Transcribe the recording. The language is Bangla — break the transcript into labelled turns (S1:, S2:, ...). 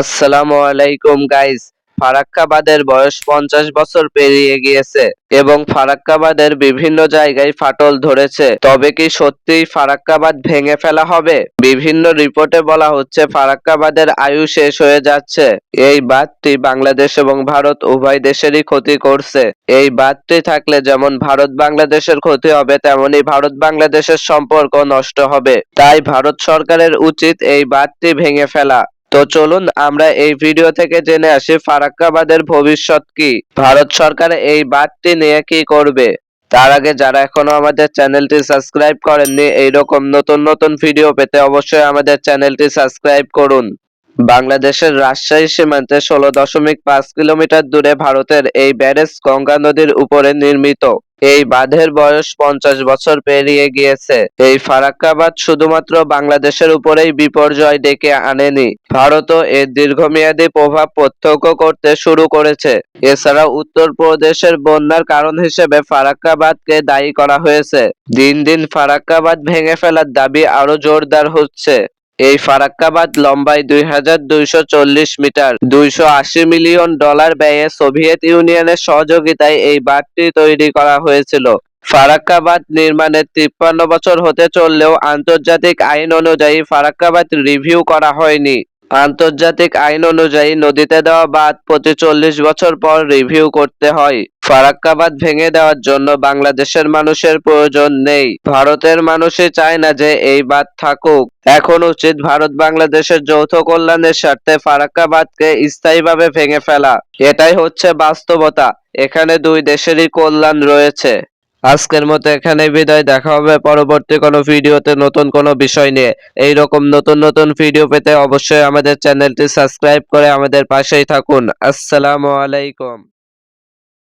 S1: আসসালামু আলাইকুম গাইস ফারাক্কাবাদের বয়স পঞ্চাশ বছর পেরিয়ে গিয়েছে এবং ফারাক্কাবাদের বিভিন্ন জায়গায় ফাটল ধরেছে। তবে কি সত্যিই ফারাক্কাবাদ ভেঙে ফেলা হবে? বিভিন্ন রিপোর্টে বলা হচ্ছে ফারাক্কাবাদের আয়ু শেষ হয়ে যাচ্ছে। এই বাঁধটি বাংলাদেশ এবং ভারত উভয় দেশেরই ক্ষতি করছে। এই বাঁধটি থাকলে যেমন ভারত বাংলাদেশের ক্ষতি হবে, তেমনি ভারত বাংলাদেশের সম্পর্ক নষ্ট হবে। তাই ভারত সরকারের উচিত এই বাঁধটি ভেঙে ফেলা। তো চলুন আমরা এই ভিডিও থেকে জেনে আসি ফারাক্কাবাদের ভবিষ্যৎ কি। ভারত সরকার এই বাঁধটি নিয়ে কি করবে? তার আগে যারা এখনও আমাদের চ্যানেলটি সাবস্ক্রাইব করেননি, এইরকম নতুন নতুন ভিডিও পেতে অবশ্যই আমাদের চ্যানেলটি সাবস্ক্রাইব করুন। বাংলাদেশের রাজশাহী সীমান্তে ষোলো দশমিক পাঁচ কিলোমিটার দূরে ভারতের এই ব্যারেজ গঙ্গা নদীর উপরে নির্মিত। এই বাঁধের বয়স পঞ্চাশ বছর পেরিয়ে গিয়েছে। এই ফারাক্কাবাদ শুধুমাত্র বাংলাদেশের উপরেই বিপর্যয় ডেকে আনেনি। ভারতও এর দীর্ঘমেয়াদী প্রভাব প্রত্যক্ষ করতে শুরু করেছে। এছাড়া উত্তরপ্রদেশের বন্যার কারণ হিসেবে ফারাক্কাবাদকে দায়ী করা হয়েছে। দিন দিন ফারাক্কাবাদ ভেঙে ফেলার দাবি আরও জোরদার হচ্ছে। এই ফারাক্কাবাদ লম্বায় দুই হাজার দুইশো চল্লিশ মিটার। দুইশো আশি মিলিয়ন ডলার ব্যয়ে সোভিয়েত ইউনিয়নের সহযোগিতায় এই বাঁধটি তৈরি করা হয়েছিল। ফারাক্কাবাদ নির্মাণের তিপ্পান্ন বছর হতে চললেও আন্তর্জাতিক আইন অনুযায়ী ফারাক্কাবাদ রিভিউ করা হয়নি। আন্তর্জাতিক আইন অনুযায়ী নদীতে দেওয়া বাঁধ প্রতি চল্লিশ বছর পর রিভিউ করতে হয়। ফারাক্কাবাদ ভেঙে দেওয়ার জন্য বাংলাদেশের মানুষের প্রয়োজন নেই। ভারতের মানুষই চায় না যে এই বাদ থাকুক। এখন উচিত ভারত বাংলাদেশের যৌথ কল্যাণের স্বার্থে ফারাক্কাবাদকে স্থায়ীভাবে ভেঙে ফেলা। এটাই হচ্ছে বাস্তবতা। এখানে দুই দেশেরই কল্যাণ রয়েছে। আজকের মতো এখানে বিদায়। দেখা হবে পরবর্তী কোনো ভিডিওতে নতুন কোনো বিষয় নিয়ে। এই রকম নতুন নতুন ভিডিও পেতে অবশ্যই আমাদের চ্যানেলটি সাবস্ক্রাইব করে আমাদের পাশেই থাকুন। আসসালামু আলাইকুম।